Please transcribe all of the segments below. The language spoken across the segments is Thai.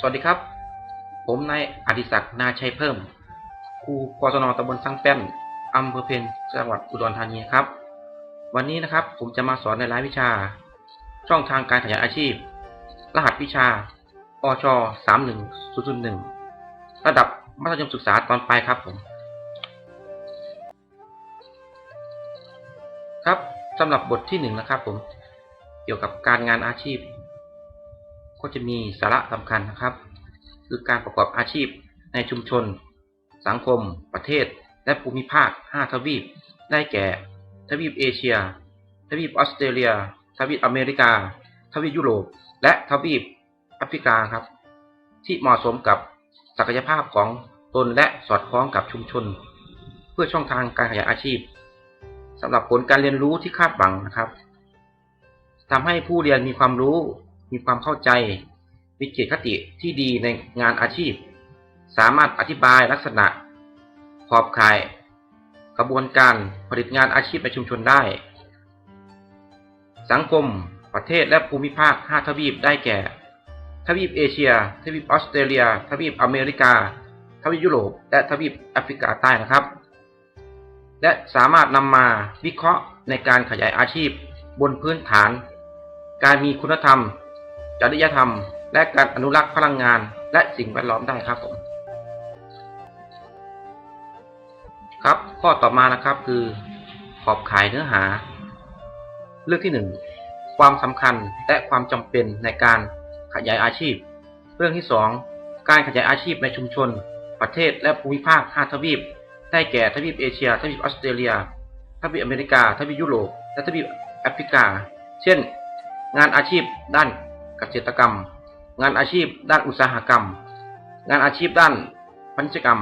สวัสดีครับ ผมนายอดิศักดิ์นาชัยเพิ่ม ครูกศนตำบลสังแป้นอำเภอเพนจังหวัดอุดรธานีครับ วันนี้นะครับผมจะมาสอนในรายวิชา ช่องทางการขยายอาชีพ รหัสวิชาอช31001 ระดับมัธยมศึกษาตอนปลายครับผม ครับสำหรับบทที่หนึ่งนะครับผม เกี่ยวกับการงานอาชีพ ก็จะมีสาระสำคัญนะครับ คือการประกอบอาชีพในชุมชน สังคม ประเทศ และภูมิภาค 5 ทวีป ได้แก่ ทวีปเอเชีย ทวีปออสเตรเลีย ทวีปอเมริกา ทวีปยุโรป และทวีปแอฟริกาครับ ที่เหมาะสมกับศักยภาพของตนและสอดคล้องกับชุมชน เพื่อช่องทางการขยายอาชีพสำหรับผลการเรียนรู้ที่คาดหวังนะครับทำให้ผู้เรียนมีความรู้ มีความเข้าใจ มีเจตคติที่ดีในงานอาชีพ สามารถอธิบายลักษณะ ขอบข่าย กระบวนการผลิตงานอาชีพในชุมชนได้ สังคม ประเทศและภูมิภาค 5 ทวีปได้แก่ ทวีปเอเชีย ทวีปออสเตรเลีย ทวีปอเมริกา ทวีปยุโรป และทวีปแอฟริกาใต้นะครับ และสามารถนำมาวิเคราะห์ในการขยายอาชีพบนพื้นฐาน การมีคุณธรรม จริยธรรม และการอนุรักษ์พลังงาน และสิ่งแวดล้อมได้ครับผมครับ ข้อต่อมานะครับคือขอบข่ายเนื้อหา เรื่องที่ 1 ความสำคัญและความจำเป็นในการขยายอาชีพ เรื่องที่ 2 การขยายอาชีพในชุมชน ประเทศและภูมิภาค 5 ทวีป ได้แก่ทวีปเอเชีย ทวีปออสเตรเลีย ทวีปอเมริกา ทวีปยุโรป และทวีปแอฟริกา เช่น งานอาชีพด้าน เกษตรกรรม งานอาชีพด้านอุตสาหกรรม งานอาชีพด้านพันธุกรรม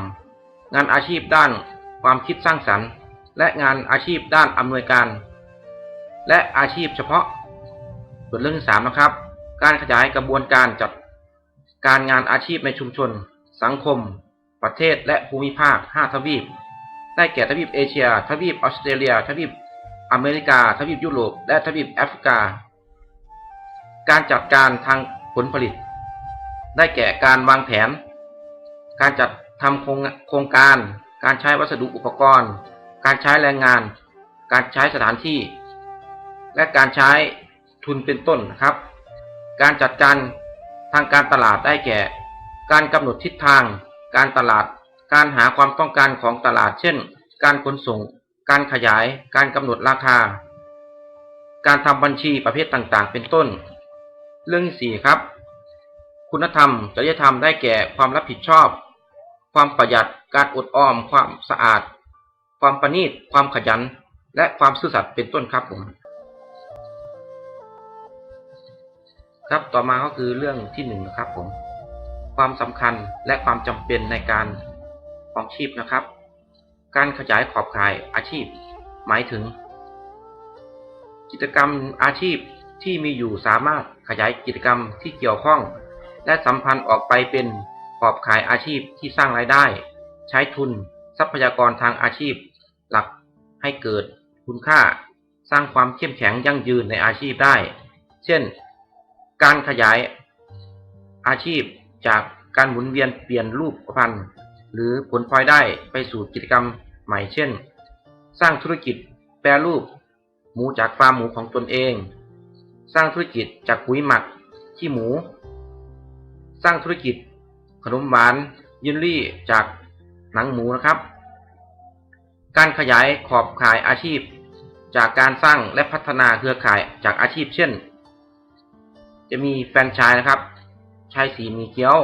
งานอาชีพด้านความคิดสร้างสรรค์ และงานอาชีพด้านอำนวยการ และอาชีพเฉพาะ ส่วนเรื่องที่สามนะครับ การขยายกระบวนการจัดการงานอาชีพในชุมชน สังคม ประเทศและภูมิภาค 5 ทวีป ได้แก่ทวีปเอเชีย ทวีปออสเตรเลีย ทวีปอเมริกา ทวีปยุโรป และทวีปแอฟริกา การจัดการทางผลผลิต ได้แก่การวางแผน การจัดทำโครงโครงการ การใช้วัสดุอุปกรณ์ การใช้แรงงาน การใช้สถานที่ และการใช้ทุนเป็นต้นนะครับ การจัดการทางการตลาดได้แก่ การกำหนดทิศทาง การตลาด การหาความต้องการของตลาด เช่น การขนส่ง การขยาย การกำหนดราคา การทำบัญชีประเภทต่างๆ เป็นต้น เรื่องที่สี่ครับ คุณธรรมจริยธรรมได้แก่ความรับผิดชอบ ความประหยัดการอดออม ความสะอาด ความประณีต ความขยัน และความซื่อสัตย์เป็นต้นครับผมครับต่อมาก็คือเรื่องที่หนึ่งนะครับผมความสำคัญและความจำเป็นในการของชีพนะครับ การขยายขอบข่ายอาชีพ หมายถึง กิจกรรมอาชีพที่มีอยู่สามารถ ขยายกิจกรรมที่เกี่ยวข้อง และสัมพันธ์ออกไปเป็นขอบขายอาชีพที่สร้างรายได้ ใช้ทุน ทรัพยากรทางอาชีพ หลักให้เกิดคุณค่า สร้างความเข้มแข็งยั่งยืนในอาชีพได้ เช่น การขยายอาชีพจากการหมุนเวียนเปลี่ยนรูปพันธ์หรือผลพลอยได้ไปสู่กิจกรรมใหม่เช่น สร้างธุรกิจแปรรูป หมูจากฟาร์มหมูของตนเอง สร้างธุรกิจจากปุ๋ยหมักขี้หมู สร้างธุรกิจขนมหวานยินลี่จากหนังหมูนะครับ การขยายขอบขายอาชีพ จากการสร้างและพัฒนาเครือข่ายจากอาชีพเช่น จะมีแฟรนไชส์นะครับ ชายสีมีเกี๊ยว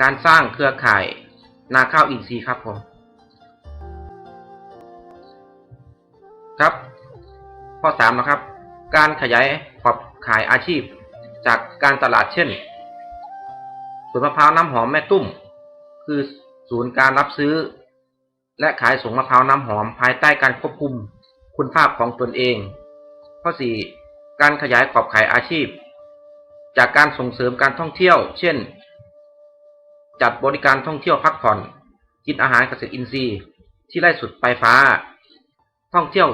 การสร้างเครือข่ายนาข้าวอินทรีย์ครับผมครับ ข้อสามนะครับ การขยายขอบขายอาชีพ จากการตลาดเช่นสวนมะพร้าวน้ำหอมแม่ตุ้ม คือศูนย์การรับซื้อ และขายส่งมะพร้าวน้ำหอมภายใต้การควบคุมคุณภาพของตนเอง ข้อ 4. การขยายขอบขายอาชีพ จากการส่งเสริมการท่องเที่ยว เช่น จัดบริการท่องเที่ยวพักผ่อน กินอาหารเกษตรอินทรีย์ ที่ไร่สุดปลายฟ้า ท่องเที่ยว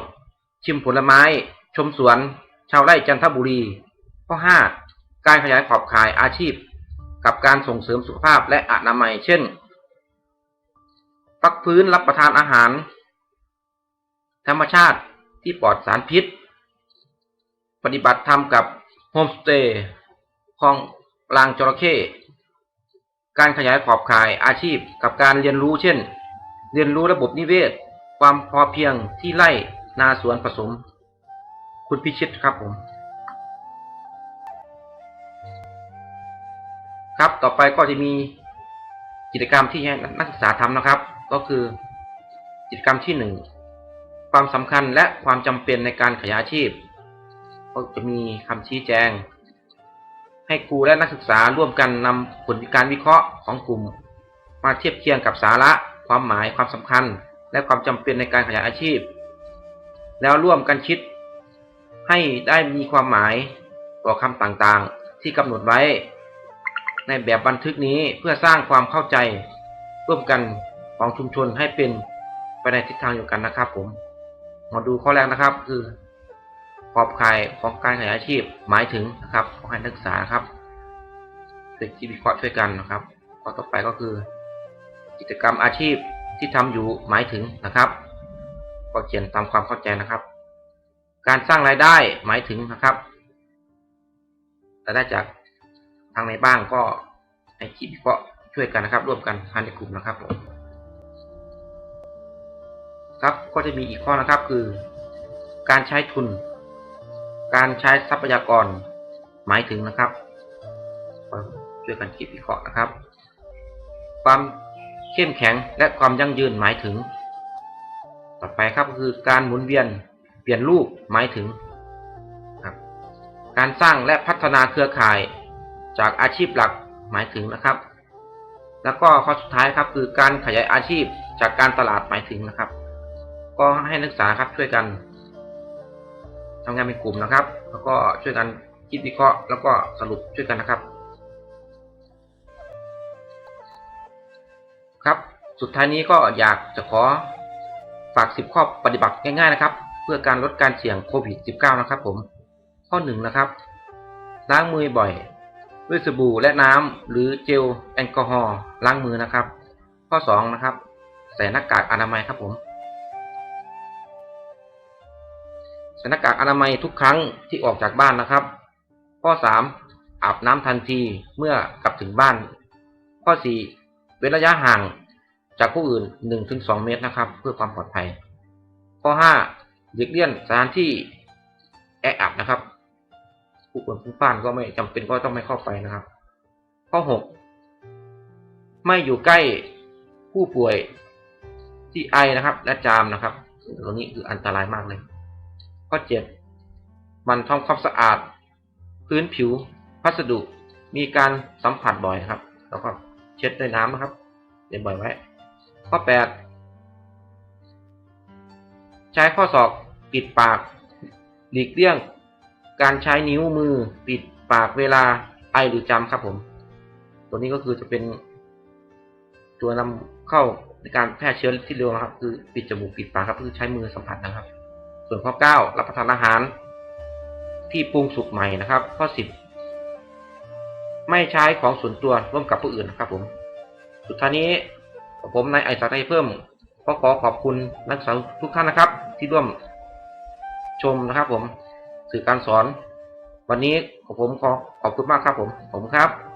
ชิมผลไม้ ชมสวน ชาวไร่จันทบุรี ข้อ 5. การขยายขอบข่ายอาชีพ กับการส่งเสริมสุขภาพและอนามัย เช่นพักพื้นรับประทานอาหาร ธรรมชาติที่ปลอดสารพิษ ปฏิบัติธรรมกับโฮมสเตย์ของลางจระเข้การขยายขอบข่ายอาชีพกับการเรียนรู้เช่น เรียนรู้ระบบนิเวศ ความพอเพียงที่ไร่นาสวนผสม คุณพิชิตครับผม ครับต่อไปก็จะมีกิจกรรมที่ให้นักศึกษาทำนะครับ ก็คือกิจกรรมที่หนึ่งความสำคัญและความจำเป็นในการขยายอาชีพ ก็จะมีคำชี้แจง ให้ครูและนักศึกษาร่วมกันนำผลการวิเคราะห์ของกลุ่ม มาเทียบเคียงกับสาระ ความหมายความสำคัญ และความจำเป็นในการขยายอาชีพ แล้วร่วมกันคิด ให้ได้มีความหมายต่อคำต่างๆ ที่กำหนดไว้ ในแบบบันทึกนี้เพื่อสร้างความเข้าใจร่วมกันของชุมชนให้เป็นไปในทิศทางเดียวกันนะครับผมมาดูข้อแรกนะครับ คือขอบข่ายของการขยายอาชีพหมายถึงนะครับขอให้นักศึกษาครับช่วยคิดวิเคราะห์ช่วยกันนะครับข้อต่อไปก็คือ กิจกรรมอาชีพที่ทำอยู่หมายถึงนะครับ ก็เขียนตามความเข้าใจนะครับ การสร้างรายได้หมายถึงนะครับรายได้จากทางในบ้างก็ให้คิดวิเคราะช่วยกันนะครับ ร่วมกันภายในกลุ่มนะครับผมครับก็จะมีอีกข้อนะครับคือ การใช้ทุน การใช้ทรัพยากร หมายถึงนะครับช่วยกันคิดวิเคราะห์นะครับ ความเข้มแข็งและความยั่งยืนหมายถึง ต่อไปครับก็คือการหมุนเวียน ลี่ยนรูปหมายถึงครับการสร้างและพัฒนาเครือข่ายจากอาชีพหลักหมายถึงนะครับ แล้วก็ข้อสุดท้ายครับคือการขยายอาชีพจากการตลาดหมายถึงนะครับ ก็ให้นักศึกษาครับช่วยกันทำงานเป็นกลุ่มนะครับ แล้วก็ช่วยกันคิดวิเคราะห์ แล้วก็สรุปช่วยกันนะครับ ครับ สุดท้ายนี้ก็อยากจะขอฝาก 10 ข้อปฏิบัติง่ายๆนะครับ พื่อการลดการเสี่ยงโควิด -19 นะครับผม ข้อ1นะครับ ล้างมือบ่อย ด้วยสบู่และน้ำหรือเจลแอลกอฮอล์ล้างมือนะครับ ข้อ2นะครับ ใส่หน้ากากอนามัยครับผมใส่หน้ากากอนามัยทุกครั้งที่ออกจากบ้านนะครับ ข้อ 3 อาบน้ำทันทีเมื่อกลับถึงบ้าน ข้อ 4 เว้นระยะห่างจากผู้อื่น 1-2 เมตรนะครับ เพื่อความปลอดภัย ข้อ 5 หลีกเลี่ยงสถานที่แออัดนะครับ ผู้คนพลุกพล่านก็ไม่จำเป็นก็ต้องไม่เข้าไปนะครับ ข้อ 6 ไม่อยู่ใกล้ผู้ป่วยที่ไอนะครับ และจามนะครับตรงนี้คืออันตรายมากเลย ข้อ 7 มันทำความสะอาด พื้นผิวพัสดุมีการสัมผัสบ่อยนะครับ แล้วก็เช็ดด้วยน้ำนะครับเดี๋ยวบ่อยไว้ ข้อ 8 ช้ข้อศอกปิดปาก หลีกเลี่ยง การใช้นิ้วมือปิดปากเวลาไอหรือจามครับผม ตัวนี้ก็คือจะเป็น ตัวนำเข้าในการแพร่เชื้อที่เร็วนะครับ คือปิดจมูกปิดปากครับคือใช้มือสัมผัสนะครับ ส่วนข้อ 9 รับประทานอาหาร ที่ปรุงสุกใหม่นะครับ ข้อ 10 ไม่ใช้ของส่วนตัวร่วมกับผู้อื่นนะครับผม สุดท้ายนี้ผมนายไอซ์ไทยเพิ่ม ก็ขอขอบคุณนักศึกษาทุกท่านนะครับ ที่ร่วมชมนะครับผมสื่อการสอน วันนี้ผมขอขอบคุณมากครับผมผมครับ